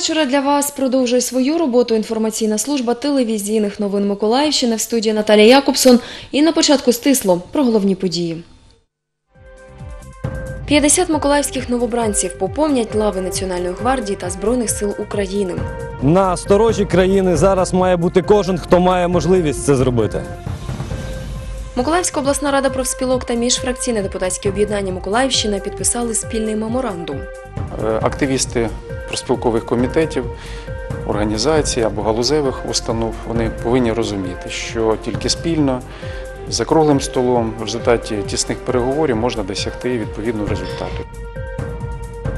вечора для вас продовжує свою роботу інформаційна служба телевізійних новин Миколаївщини в студії Наталія Якобсон. І на початку стисло про головні події. 50 миколаївських новобранців поповнять лави Національної гвардії та Збройних сил України. На сторожі країни зараз має бути кожен, хто має можливість це зробити. Миколаївська обласна рада профспілок та міжфракційне депутатське об'єднання Миколаївщина підписали спільний меморандум. Е, Активісти профспілкових комітетів, організацій або галузевих установ вони повинні розуміти, що тільки спільно за круглим столом в результаті тісних переговорів можна досягти відповідного результату.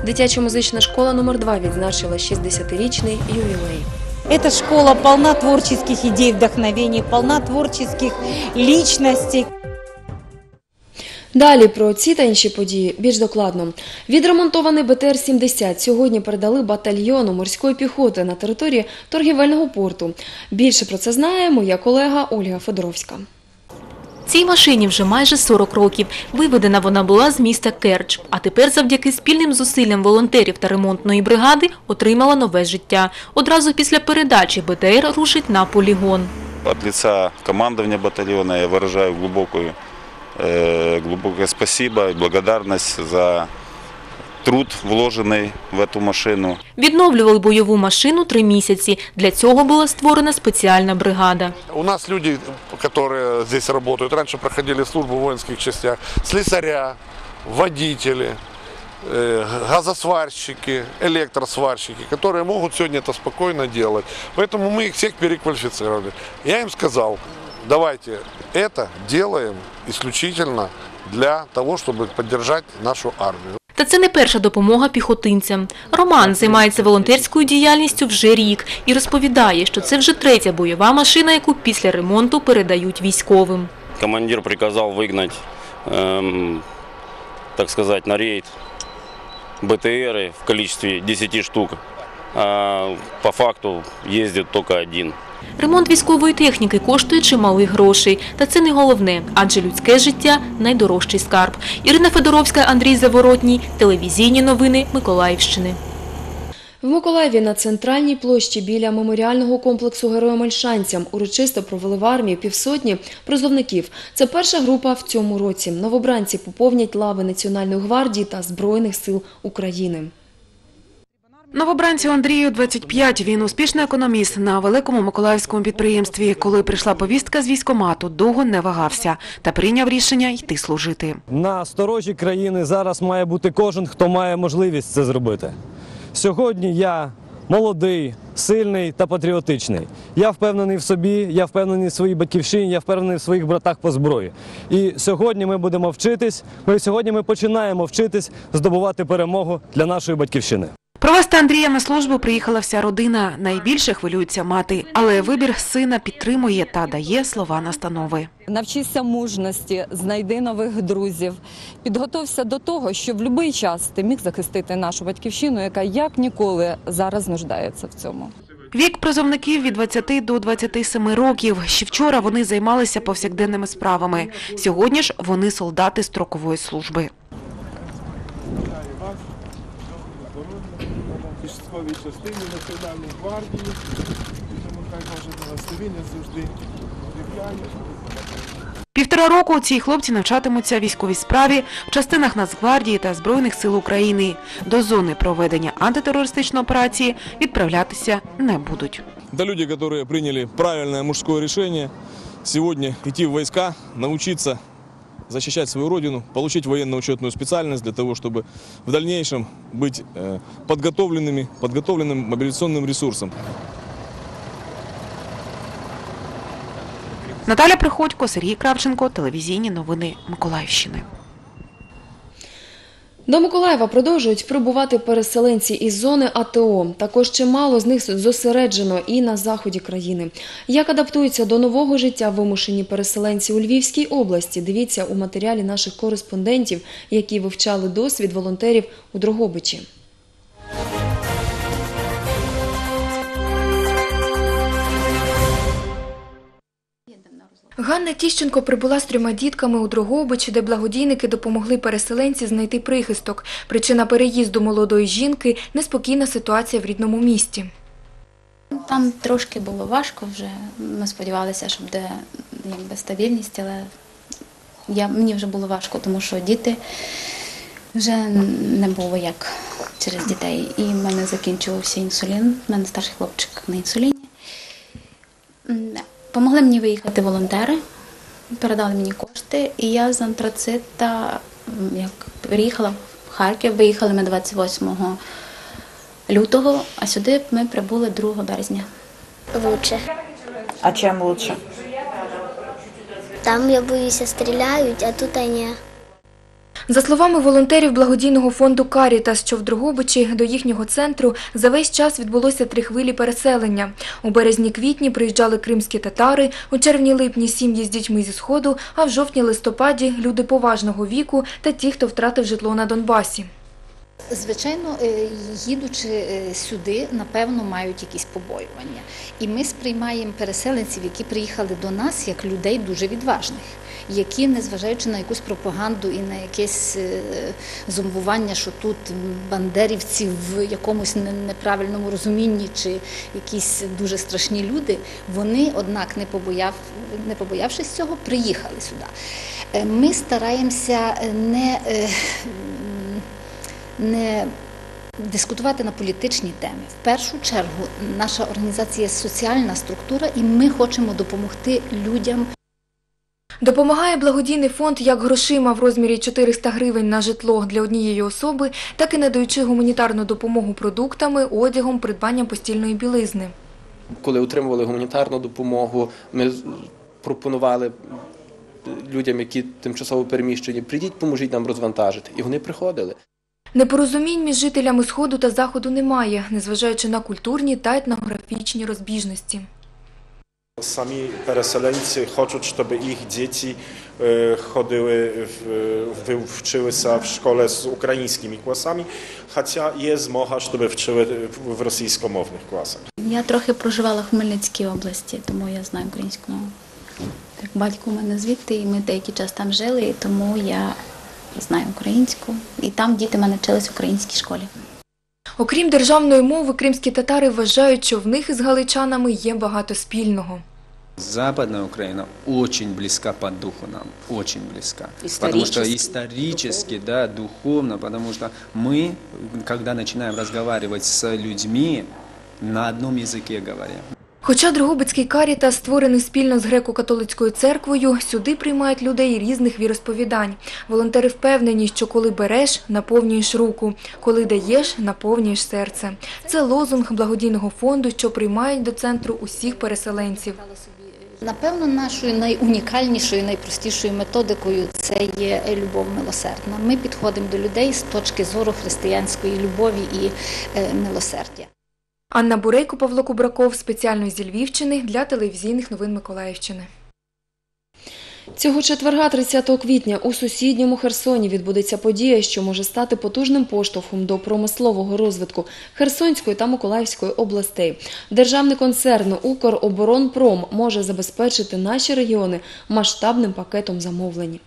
Дитяча музична школа номер 2 відзначила 60-річний ювілей. Эта школа полна творческих идей, вдохновений, полна творческих личностей. Далі про ці та інші події більш докладно. Відремонтований БТР-70 сьогодні передали батальйону морської піхоти на території торгівельного порту. Більше про це знає моя колега Ольга Федоровська. Цій машині вже майже 40 років. Виведена вона була з міста Керч, а тепер завдяки спільним зусиллям волонтерів та ремонтної бригади отримала нове життя. Одразу після передачі БТР рушить на полігон. От лица командования батальона я выражаю глубокую, э, глубокое спасибо и благодарность за труд, вложенный в эту машину. Відновлювали бойову машину три місяці. Для цього була створена спеціальна бригада. У нас люди, которые здесь работают, раньше проходили службу в воинских частях, слесаря, водители, э, газосварщики, электросварщики, которые могут сегодня это спокойно делать. Поэтому мы их всех переквалифицировали. Я им сказал, давайте это делаем исключительно для того, чтобы поддержать нашу армию. Та це не перша допомога піхотинцям. Роман займається волонтерською діяльністю вже рік і розповідає, що це вже третя бойова машина, яку після ремонту передають військовим. командир приказал выгнать, эм, так сказать, на рейд БТРы в количестве 10 штук. А по факту ездит только один. Ремонт військової техніки коштує чималих грошей. Та це не головне, адже людське життя – найдорожчий скарб. Ірина Федоровська, Андрій Заворотній. Телевізійні новини Миколаївщини. В Миколаєві на центральній площі біля меморіального комплексу Героям Ольшанцям урочисто провели в армії півсотні призовників. Це перша група в цьому році. Новобранці поповнять лави Національної гвардії та Збройних сил України. Новобранцю Андрію 25. Він успішний економіст на великому миколаївському підприємстві. Коли прийшла повістка з військомату, довго не вагався та прийняв рішення йти служити. На сторожі країни зараз має бути кожен, хто має можливість це зробити. Сьогодні я молодий, сильний та патріотичний. Я впевнений в собі, я впевнений в своїй батьківщині, я впевнений в своїх братах по зброї. І сьогодні ми будемо вчитись. Ми сьогодні ми починаємо вчитись здобувати перемогу для нашої батьківщини. Провести Андрія на службу приїхала вся родина. Найбільше хвилюється мати, але вибір сина підтримує та дає слова настанови. Навчися мужності, знайди нових друзів, підготовся до того, що в будь-який час ти міг захистити нашу батьківщину, яка як ніколи зараз нуждається в цьому. Вік призовників від 20 до 27 років. Ще вчора вони займалися повсякденними справами. Сьогодні ж вони солдати строкової служби. Військовій частині Національної гвардії. Тому хай Боже благословіння завжди рівняні. Півтора року ці хлопці навчатимуться військовій справі в частинах Нацгвардії та Збройних сил України. До зони проведення антитерористичної операції відправлятися не будуть. Это люди, которые приняли правильное мужское решение сегодня идти в войска, научиться защищать свою родину, получить военно-учетную специальность для того, чтобы в дальнейшем быть э, подготовленными, подготовленным мобилизационным ресурсом. Наталя Приходько, Сергій Кравченко, телевізійні новини Миколаївщини. До Миколаєва продовжують прибувати переселенці із зони АТО. Також чимало з них зосереджено і на заході країни. Як адаптуються до нового життя вимушені переселенці у Львівській області? Дивіться у матеріалі наших кореспондентів, які вивчали досвід волонтерів у Дрогобичі. Ганна Тіщенко прибула з трьома дітками у Дрогобич, де благодійники допомогли переселенці знайти прихисток. Причина переїзду молодої жінки – неспокійна ситуація в рідному місті. Там трошки було важко вже. Ми сподівалися, що буде якби, стабільність, але я, мені вже було важко, тому що діти вже не було як через дітей. І в мене закінчувався інсулін. У мене старший хлопчик на інсуліні. М, Помогли мені виїхати волонтери, передали мені кошти, і я з антрацита як приїхала в Харків, виїхали ми 28 лютого, а сюди ми прибули 2 березня. Лучше. А чим лучше? Там, я боюся, стріляють, а тут ні. За словами волонтерів благодійного фонду «Карітас», що в Дрогобичі, до їхнього центру за весь час відбулося три хвилі переселення. У березні-квітні приїжджали кримські татари, у червні-липні – сім'ї з дітьми зі Сходу, а в жовтні-листопаді – люди поважного віку та ті, хто втратив житло на Донбасі. Звичайно, е, їдучи е, сюди, напевно, мають якісь побоювання. І ми сприймаємо переселенців, які приїхали до нас, як людей дуже відважних, які, незважаючи на якусь пропаганду і на якесь е, зомбування, що тут бандерівці в якомусь неправильному розумінні чи якісь дуже страшні люди, вони, однак, не, побояв, не побоявшись цього, приїхали сюди. Е, Ми стараємося не. е, не дискутувати на політичні теми. В першу чергу наша організація соціальна структура, і ми хочемо допомогти людям. Допомагає благодійний фонд як грошима в розмірі 400 гривень на житло для однієї особи, так і надаючи гуманітарну допомогу продуктами, одягом, придбанням постільної білизни. коли отримували гуманітарну допомогу, ми пропонували людям, які тимчасово переміщені, прийдіть, поможіть нам розвантажити. І вони приходили. Непорозумінь між жителями Сходу та Заходу немає, незважаючи на культурні та етнографічні розбіжності. Sami pereselenci chcą, żeby ich dzieci e, chodziły, w, w, wczyły się w szkole z ukraińskimi klasami, chociaż jest mocha, żeby wczyły w, w rosyjskomownych klasach. Я трохи проживала в Хмельницькій області, тому я знаю українську мову. Так, батько у мене звідти, і ми деякий час там жили, і тому я знаю українську. І там діти мене вчились в українській школі. Окрім державної мови, кримські татари вважають, що в них із галичанами є багато спільного. Западная Украина очень близка по духу нам, очень близка. Потому что Исторически. исторически, да, духовно, потому что мы, когда начинаем разговаривать с людьми, на одном языке говорим. Хоча Дрогобицький карітас створений спільно з греко-католицькою церквою, сюди приймають людей різних віросповідань. Волонтери впевнені, що коли береш, наповнюєш руку, коли даєш, наповнюєш серце. Це лозунг благодійного фонду, що приймають до центру усіх переселенців. Напевно, нашою найунікальнішою, найпростішою методикою це є любов милосердна. Ми підходимо до людей з точки зору християнської любові і е, милосердя. Анна Бурейко, Павло Кубраков спеціально зі Львівщини для телевізійних новин Миколаївщини. Цього четверга, 30 квітня, у сусідньому Херсоні відбудеться подія, що може стати потужним поштовхом до промислового розвитку Херсонської та Миколаївської областей. Державний концерн «Укроборонпром» може забезпечити наші регіони масштабним пакетом замовлень.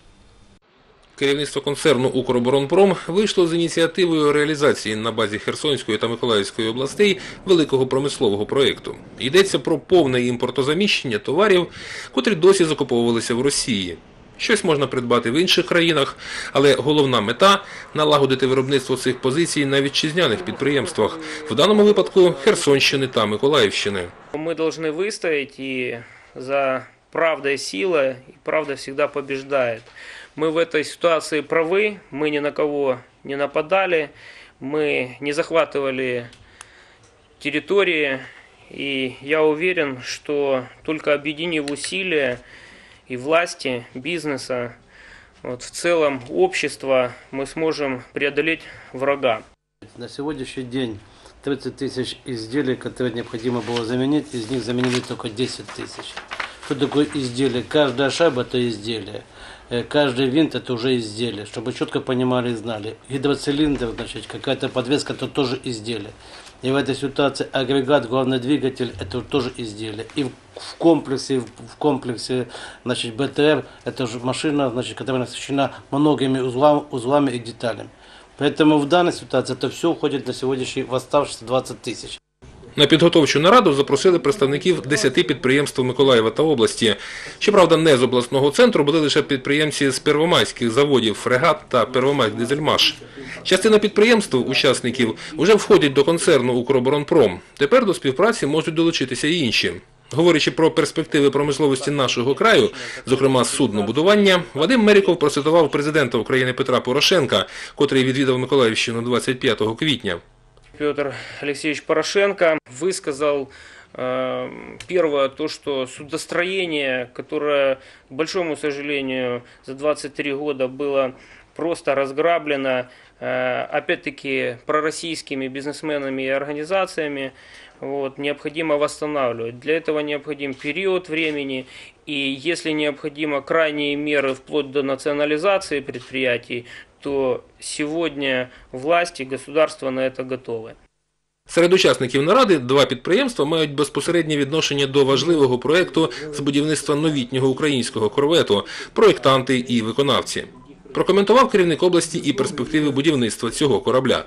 Керівництво концерну «Укроборонпром» вийшло з ініціативою реалізації на базі Херсонської та Миколаївської областей великого промислового проєкту. Йдеться про повне імпортозаміщення товарів, котрі досі закуповувалися в Росії. Щось можна придбати в інших країнах, але головна мета – налагодити виробництво цих позицій на вітчизняних підприємствах, в даному випадку Херсонщини та Миколаївщини. Мы должны выстоять, и за правдой сила, и правда всегда побеждает. Мы в этой ситуации правы, мы ни на кого не нападали, мы не захватывали территории, и я уверен, что только объединив усилия и власти, бизнеса, вот, в целом общества, мы сможем преодолеть врага. На сегодняшний день 30 тысяч изделий, которые необходимо было заменить, из них заменили только 10 тысяч. Что такое изделие? Каждая шайба – это изделие. Э, Каждый винт – это уже изделие, чтобы четко понимали и знали. Гидроцилиндр, значит, какая-то подвеска – это тоже изделие. И в этой ситуации агрегат, главный двигатель, это тоже изделие. И в комплексе, в комплексе значит, БТР, это уже машина, значит, которая насыщена многими узлами, узлами и деталями. Поэтому в данной ситуации это все уходит на сегодняшний в оставшиеся 20 тысяч. На підготовчу нараду запросили представників 10 підприємств Миколаєва та області. Щоправда, не з обласного центру були лише підприємці з первомайських заводів «Фрегат» та «Первомайськ-Дизельмаш». Частина підприємств, учасників, вже входять до концерну «Укроборонпром». Тепер до співпраці можуть долучитися і інші. Говорячи про перспективи промисловості нашого краю, зокрема суднобудування, Вадим Меріков процитував президента України Петра Порошенка, котрий відвідав Миколаївщину 25 квітня. Петр Алексеевич Порошенко высказал э, первое то, что судостроение, которое, к большому сожалению, за 23 года было просто разграблено, э, опять-таки, пророссийскими бизнесменами и организациями, вот, необходимо восстанавливать. Для этого необходим период времени, и если необходимо крайние меры вплоть до национализации предприятий, то сегодня власти, государство на это готовы. Серед учасників наради два підприємства мають безпосереднє відношення до важливого проєкту з будівництва новітнього українського корвету, проєктанти і виконавці. Прокоментував керівник області і перспективи будівництва цього корабля.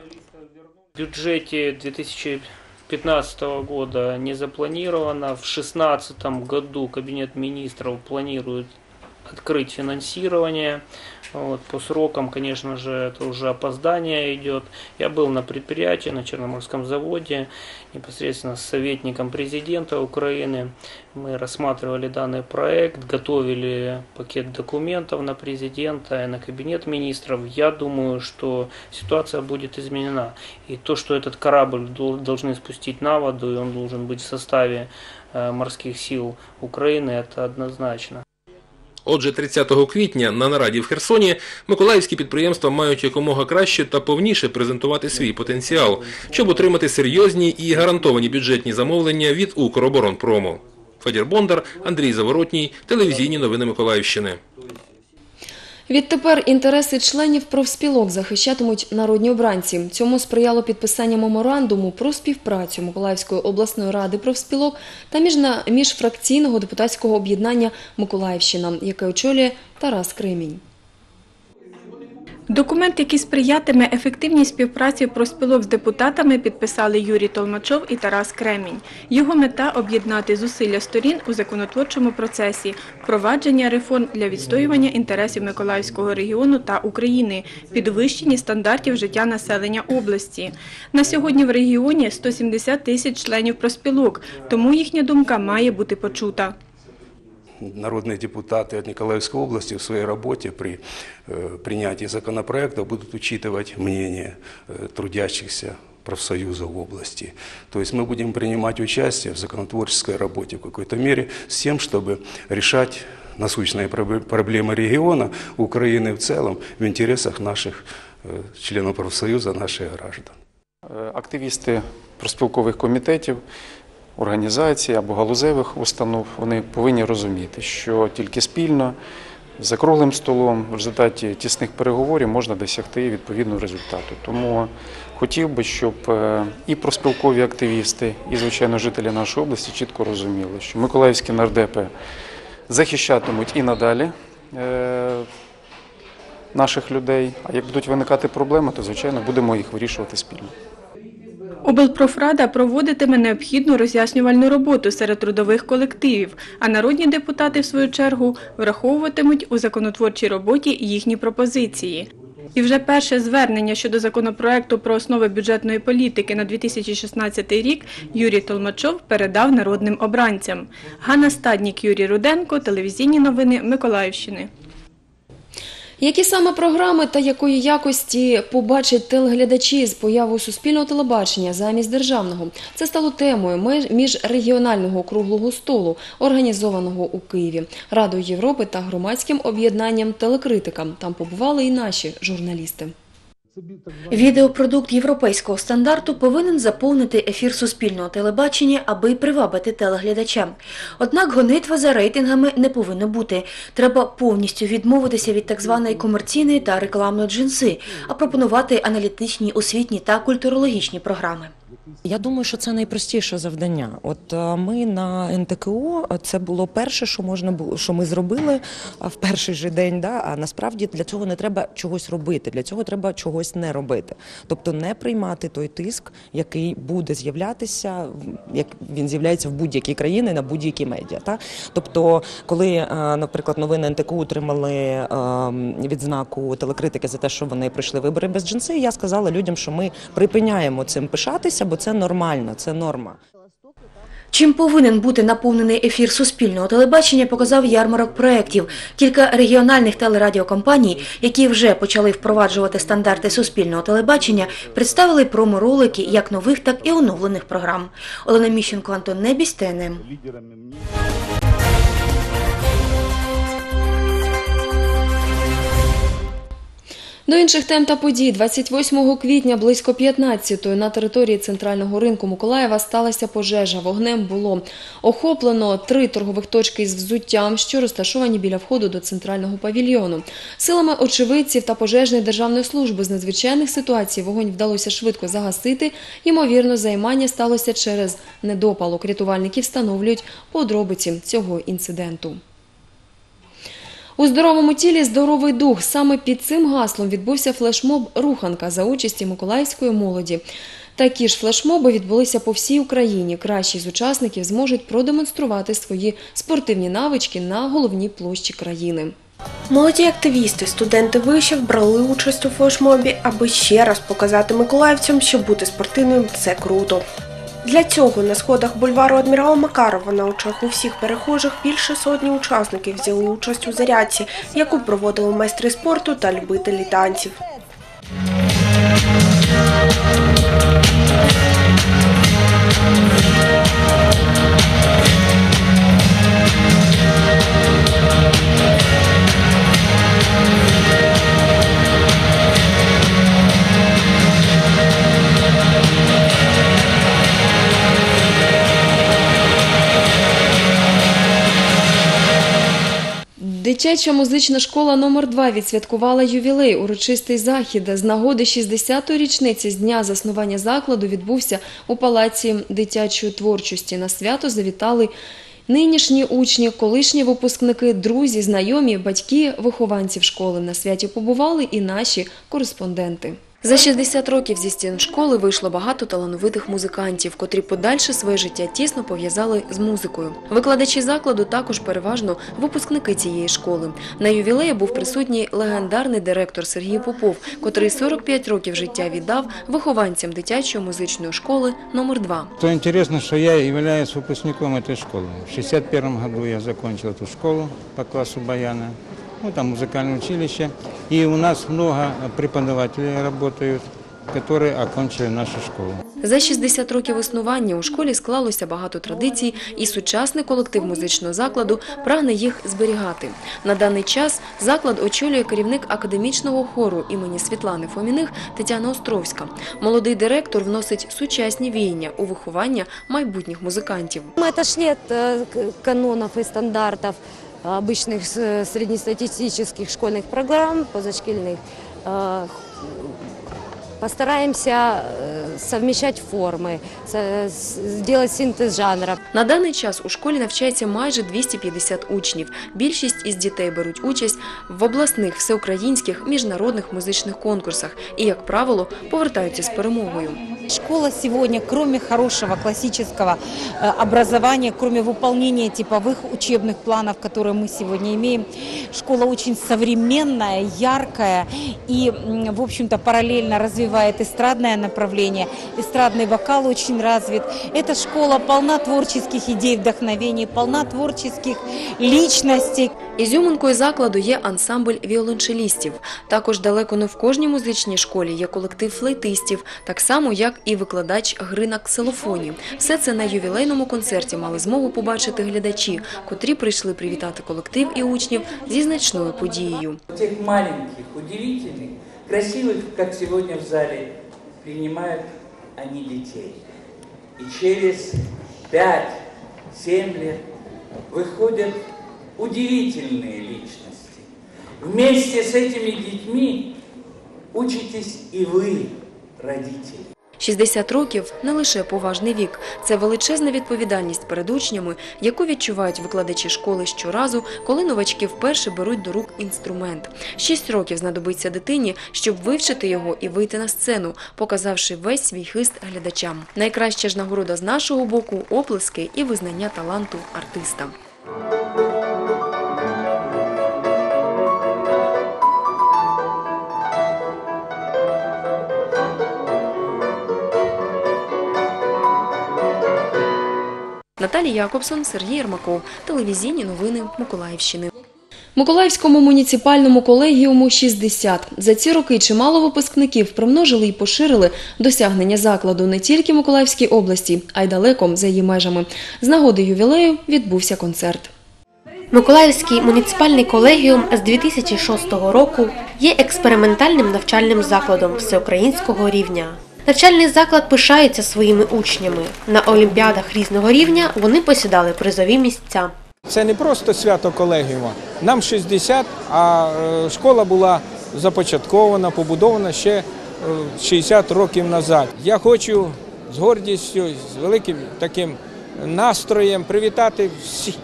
В бюджете 2015 года не запланировано. В 2016 году Кабинет министров планирует открыть финансирование. Вот, по срокам, конечно же, это уже опоздание идет. Я был на предприятии, на Черноморском заводе, непосредственно с советником президента Украины. Мы рассматривали данный проект, готовили пакет документов на президента и на кабинет министров. Я думаю, что ситуация будет изменена. И то, что этот корабль дол- должны спустить на воду, и он должен быть в составе э, морских сил Украины, это однозначно. Отже, 30 квітня на нараді в Херсоні миколаївські підприємства мають якомога краще та повніше презентувати свій потенціал, щоб отримати серйозні і гарантовані бюджетні замовлення від Укроборонпрому. Федір Бондар, Андрій Заворотній, телевізійні новини Миколаївщини. Відтепер інтереси членів профспілок захищатимуть народні обранці. Цьому сприяло підписання меморандуму про співпрацю Миколаївської обласної ради профспілок та міжфракційного депутатського об'єднання Миколаївщина, яке очолює Тарас Кремінь. Документ, який сприятиме ефективній співпраці профспілок з депутатами, підписали Юрій Толмачов і Тарас Кремінь. Його мета – об'єднати зусилля сторін у законотворчому процесі, впровадження реформ для відстоювання інтересів Миколаївського регіону та України, підвищення стандартів життя населення області. На сьогодні в регіоні 170 тисяч членів профспілок, тому їхня думка має бути почута народные депутаты от Николаевской области в своей работе при э, принятии законопроекта будут учитывать мнение э, трудящихся профсоюзов в области. То есть мы будем принимать участие в законотворческой работе в какой-то мере с тем, чтобы решать насущные пробле- проблемы региона, Украины в целом, в интересах наших э, членов профсоюза, наших граждан. Е, Активісти профспілкових комітетів, організацій або галузевих установ вони повинні розуміти, що тільки спільно, за круглим столом, в результаті тісних переговорів можна досягти відповідного результату. Тому хотів би, щоб е, і профспілкові активісти, і, звичайно, жителі нашої області чітко розуміли, що миколаївські нардепи захищатимуть і надалі. е, Наших людей, а як будуть виникати проблеми, то звичайно будемо їх вирішувати спільно. Облпрофрада проводитиме необхідну роз'яснювальну роботу серед трудових колективів, а народні депутати, в свою чергу, враховуватимуть у законотворчій роботі їхні пропозиції. І вже перше звернення щодо законопроекту про основи бюджетної політики на 2016 рік Юрій Толмачов передав народним обранцям. Ганна Стаднік, Юрій Руденко, телевізійні новини Миколаївщини. Які саме програми та якої якості побачать телеглядачі з появою суспільного телебачення замість державного? Це стало темою міжрегіонального круглого столу, організованого у Києві, Радою Європи та громадським об'єднанням телекритика. Там побували і наші журналісти. Відеопродукт європейського стандарту повинен заповнити ефір суспільного телебачення, аби привабити телеглядача. Однак гонитва за рейтингами не повинно бути. Треба повністю відмовитися від так званої комерційної та рекламної джинси, а пропонувати аналітичні, освітні та культурологічні програми. Я думаю, що це найпростіше завдання. От е, ми на НТКО е, це було перше, що можна було, що ми зробили в перший же день. Да? А насправді для цього не треба чогось робити, для цього треба чогось не робити. Тобто не приймати той тиск, який буде з'являтися, як він з'являється в будь-якій країні на будь-які медіа. Та? Тобто, коли, е, наприклад, новини НТКУ отримали е, відзнаку телекритики за те, що вони пройшли вибори без джинси, я сказала людям, що ми припиняємо цим пишатися, бо це нормально, це норма. Чим повинен бути наповнений ефір суспільного телебачення, показав ярмарок проєктів. Кілька регіональних телерадіокомпаній, які вже почали впроваджувати стандарти суспільного телебачення, представили промо-ролики як нових, так і оновлених програм. Олена Міщенко, Антон Небісь, ТНМ. До інших тем та подій 28 квітня близько 15-ї на території центрального ринку Миколаєва сталася пожежа. Вогнем було охоплено три торгових точки із взуттям, що розташовані біля входу до центрального павільйону. Силами очевидців та пожежної державної служби з надзвичайних ситуацій вогонь вдалося швидко загасити. Ймовірно, займання сталося через недопалок. Рятувальники встановлюють подробиці цього інциденту. У здоровому тілі здоровий дух. Саме під цим гаслом відбувся флешмоб Руханка за участі миколаївської молоді. Такі ж флешмоби відбулися по всій Україні. Кращі з учасників зможуть продемонструвати свої спортивні навички на головній площі країни. Молоді активісти, студенти вишів брали участь у флешмобі, аби ще раз показати миколаївцям, що бути спортивним це круто. Для цього на сходах бульвару адмірала Макарова на очах у всіх перехожих більше сотні учасників взяли участь у зарядці, яку проводили майстри спорту та любителі танців. Дитяча музична школа номер 2 відсвяткувала ювілей. Урочистий захід з нагоди 60-ї річниці з дня заснування закладу відбувся у палаці дитячої творчості. На свято завітали нинішні учні, колишні випускники, друзі, знайомі, батьки вихованців школи. На святі побували і наші кореспонденти. За 60 років зі стін школи вийшло багато талановитих музикантів, котрі подальше своє життя тісно пов'язали з музикою. Викладачі закладу також переважно випускники цієї школи. На ювілеї був присутній легендарний директор Сергій Попов, котрий 45 років життя віддав вихованцям дитячої музичної школи номер 2 То интересно, что я являюсь выпускником этой школы. В 61 году я закончил эту школу по классу баяна, ну там музыкальное училище. И у нас много преподавателей работают, которые окончили нашу школу. За 60 років існування у школі склалося багато традицій, і сучасний колектив музичного закладу прагне їх зберігати. На даний час заклад очолює керівник академічного хору імені Світлани Фоміних Тетяна Островська. Молодий директор вносить сучасні віяння у виховання майбутніх музикантів. Мы отошли от э, к- канонов и стандартов обычных с- среднестатистических школьных программ, позашкольных. Э, Постараемся э, совмещать формы, со- с- сделать синтез жанров. На даний час у школі навчається майже 250 учнів. Більшість із дітей беруть участь в обласних, всеукраїнських, міжнародних музичних конкурсах і, як правило, повертаються з перемогою. Школа сегодня, кроме хорошего классического э, образования, кроме выполнения типовых учебных планов, которые мы сегодня имеем, школа очень современная, яркая и, м, в общем-то, параллельно развивает эстрадное направление. Эстрадный вокал очень развит. Эта школа полна творческих идей, вдохновений, полна творческих личностей. Ізюминкою закладу є ансамбль віолончелістів. Також далеко не в кожній музичній школі є колектив флейтистів, так само як і викладач гри на ксилофоні. Все це на ювілейному концерті мали змогу побачити глядачі, котрі прийшли привітати колектив і учнів зі значною подією. Тех маленьких, удивительных, красивых, как сегодня в зале, принимают они детей. И через 5-7 лет выходят удивительные личности. Вместе с этими детьми учитесь и вы, родители. 60 років не лише поважний вік, це величезна відповідальність перед учнями, яку відчувають викладачі школи щоразу, коли новачки вперше беруть до рук інструмент. Шість років знадобиться дитині, щоб вивчити його і вийти на сцену, показавши весь свій хист глядачам. Найкраща ж нагорода з нашого боку оплески і визнання таланту артиста. Наталія Якобсон, Сергій Єрмаков. Телевізійні новини Миколаївщини. Миколаївському муніципальному колегіуму 60. За ці роки чимало випускників примножили і поширили досягнення закладу не тільки Миколаївській області, а й далеко за її межами. З нагоди ювілею відбувся концерт. Миколаївський муніципальний колегіум з 2006 року є експериментальним навчальним закладом всеукраїнського рівня. Навчальний заклад пишається своїми учнями. На олімпіадах різного рівня вони посідали призові місця. Це не просто свято колегіума. Нам 60, а е, школа була започаткована, побудована ще е, 60 років назад. Я хочу з гордістю, з великим таким настроєм привітати всіх,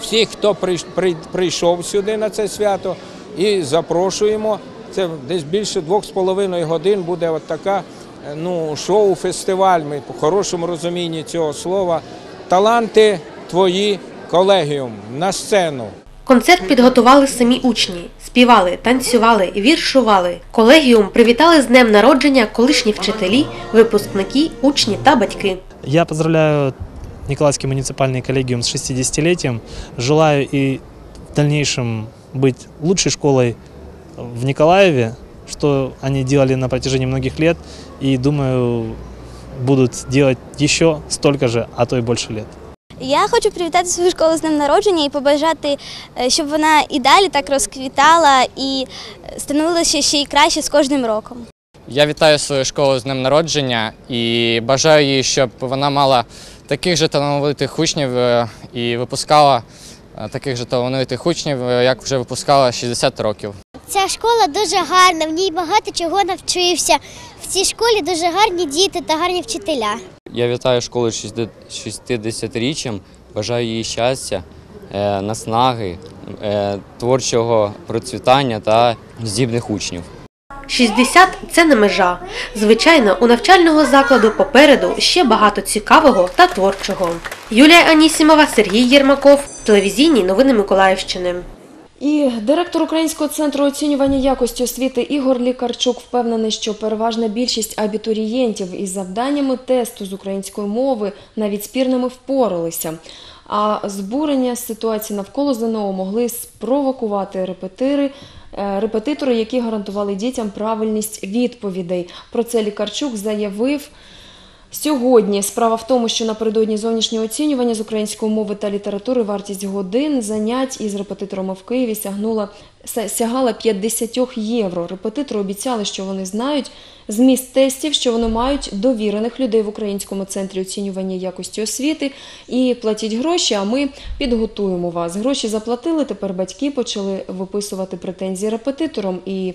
всіх хто прийш- прийшов сюди на це свято, і запрошуємо. Це десь більше двох з половиною годин буде от така е, ну, шоу-фестиваль. Ми по хорошому розумінні цього слова. Таланти твої колегіум на сцену. Концерт підготували самі учні, співали, танцювали, віршували. Колегіум привітали з днем народження колишні вчителі, випускники, учні та батьки. Я поздравляю Николаевский муниципальный коллегиум с 60-летием. Желаю и в дальнейшем быть лучшей школой в Николаеве, что они делали на протяжении многих лет, и думаю, будут делать еще столько же, а то и больше лет. Я хочу привітати свою школу з днем народження і побажати, е, щоб вона і далі так розквітала і становилася ще й краще з кожним роком. Я вітаю свою школу з днем народження і бажаю їй, щоб вона мала таких же талановитих учнів е, і випускала е, таких же талановитих учнів, е, як вже випускала 60 років. Ця школа дуже гарна, в ній багато чого навчився. В цій школі дуже гарні діти та гарні вчителя. Я вітаю школу з 60-річчям, бажаю їй щастя, е, наснаги, е, творчого процвітання та здібних учнів. 60 – це не межа. Звичайно, у навчального закладу попереду ще багато цікавого та творчого. Юлія Анісімова, Сергій Єрмаков. Телевізійні новини Миколаївщини. І директор Українського центру оцінювання якості освіти Ігор Лікарчук впевнений, що переважна більшість абітурієнтів із завданнями тесту з української мови навіть спірними впоралися. А збурення ситуації навколо ЗНО могли спровокувати репетири, е, репетитори, які гарантували дітям правильність відповідей. Про це Лікарчук заявив. Сьогодні справа в тому, що напередодні зовнішнього оцінювання з української мови та літератури вартість годин занять із репетиторами в Києві сягнула ся- сягала 50 євро. Репетитори обіцяли, що вони знають зміст тестів, що вони мають довірених людей в Українському центрі оцінювання якості освіти і платіть гроші. А ми підготуємо вас. Гроші заплатили. Тепер батьки почали виписувати претензії репетиторам і.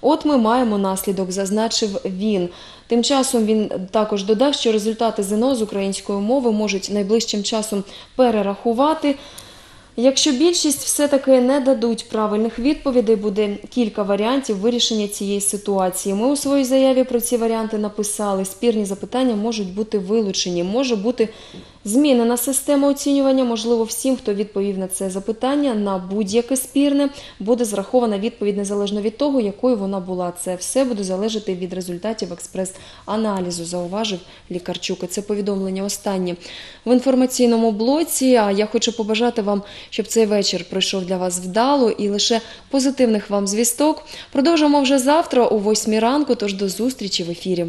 От ми маємо наслідок, зазначив він. Тим часом він також додав, що результати ЗНО з української мови можуть найближчим часом перерахувати. Якщо більшість все-таки не дадуть правильних відповідей, буде кілька варіантів вирішення цієї ситуації. Ми у своїй заяві про ці варіанти написали. Спірні запитання можуть бути вилучені. Може бути змінена система оцінювання. Можливо, всім, хто відповів на це запитання, на будь-яке спірне, буде зрахована відповідь незалежно від того, якою вона була. Це все буде залежати від результатів експрес-аналізу, зауважив Лікарчук. Це повідомлення останнє в інформаційному блоці. А я хочу побажати вам, щоб цей вечір пройшов для вас вдало і лише позитивних вам звісток. Продовжимо вже завтра о 8 ранку. Тож до зустрічі в ефірі.